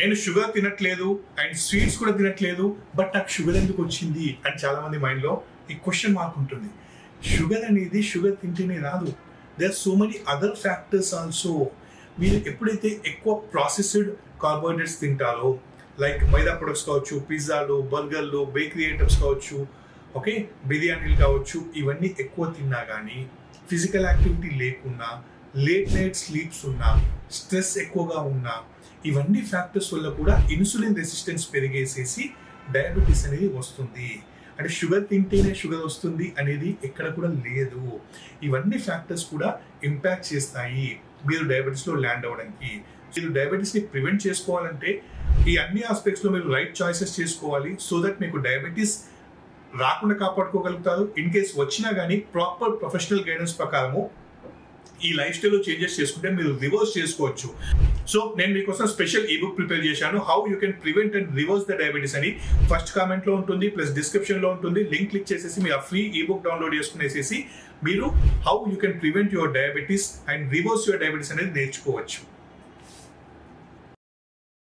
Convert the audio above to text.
నేను షుగర్ తినట్లేదు and sweets కూడా తినట్లేదు బట్ నాకు షుగర్ ఎందుకు వచ్చింది? అని చాలా మంది మైండ్లో ఈ క్వశ్చన్ మార్క్ ఉంటుంది. షుగర్ అనేది షుగర్ తింటేనే రాదు. They are so many other factors also మీరు ఎప్పుడైతే ఎక్కువ ప్రాసెస్డ్ కార్బోహైడ్రేట్స్ తింటారో లైక్ మైదా ప్రొడక్ట్స్ కావచ్చు పిజ్జాలు బర్గర్లు బేకరీ ఐటమ్స్ కావచ్చు ఓకే బిర్యానీలు కావచ్చు ఇవన్నీ ఎక్కువ తిన్నా కానీ ఫిజికల్ యాక్టివిటీ లేకున్నా లేట్ నైట్ స్లీప్స్ ఉన్నా స్ట్రెస్ ఎక్కువగా ఉన్నా ఇవన్నీ ఫ్యాక్టర్స్ వల్ల కూడా ఇన్సులిన్ రెసిస్టెన్స్ పెరిగేసేసి డయాబెటీస్ అనేది వస్తుంది. అంటే షుగర్ తింటేనే షుగర్ వస్తుంది అనేది ఎక్కడ కూడా లేదు. ఇవన్నీ ఫ్యాక్టర్స్ కూడా ఇంపాక్ట్ చేస్తాయి మీరు డయాబెటీస్లో ల్యాండ్ అవ్వడానికి. మీరు డయాబెటీస్ని ప్రివెంట్ చేసుకోవాలంటే ఈ అన్ని ఆస్పెక్ట్స్లో మీరు రైట్ చాయిసెస్ చేసుకోవాలి సో దట్ మీకు డయాబెటీస్ రాకుండా కాపాడుకోగలుగుతారు. ఇన్ కేస్ వచ్చినా కానీ ప్రాపర్ ప్రొఫెషనల్ గైడెన్స్ ప్రకారము ఈ లైఫ్ స్టైల్ చేంజెస్ చేసుకుంటే మీరు రివర్స్ చేసుకోవచ్చు. సో నేను మీకోసం స్పెషల్ ఈ బుక్ ప్రిపేర్ చేశాను. How you can prevent and reverse the diabetes అని ఫస్ట్ కామెంట్లో ఉంటుంది ప్లస్ డిస్క్రిప్షన్లో ఉంటుంది. లింక్ క్లిక్ చేసేసి మీరు ఆ ఫ్రీ ఈ బుక్ డౌన్లోడ్ చేసుకునేసేసి మీరు how you can prevent your diabetes and reverse your diabetes అనేది నేర్చుకోవచ్చు.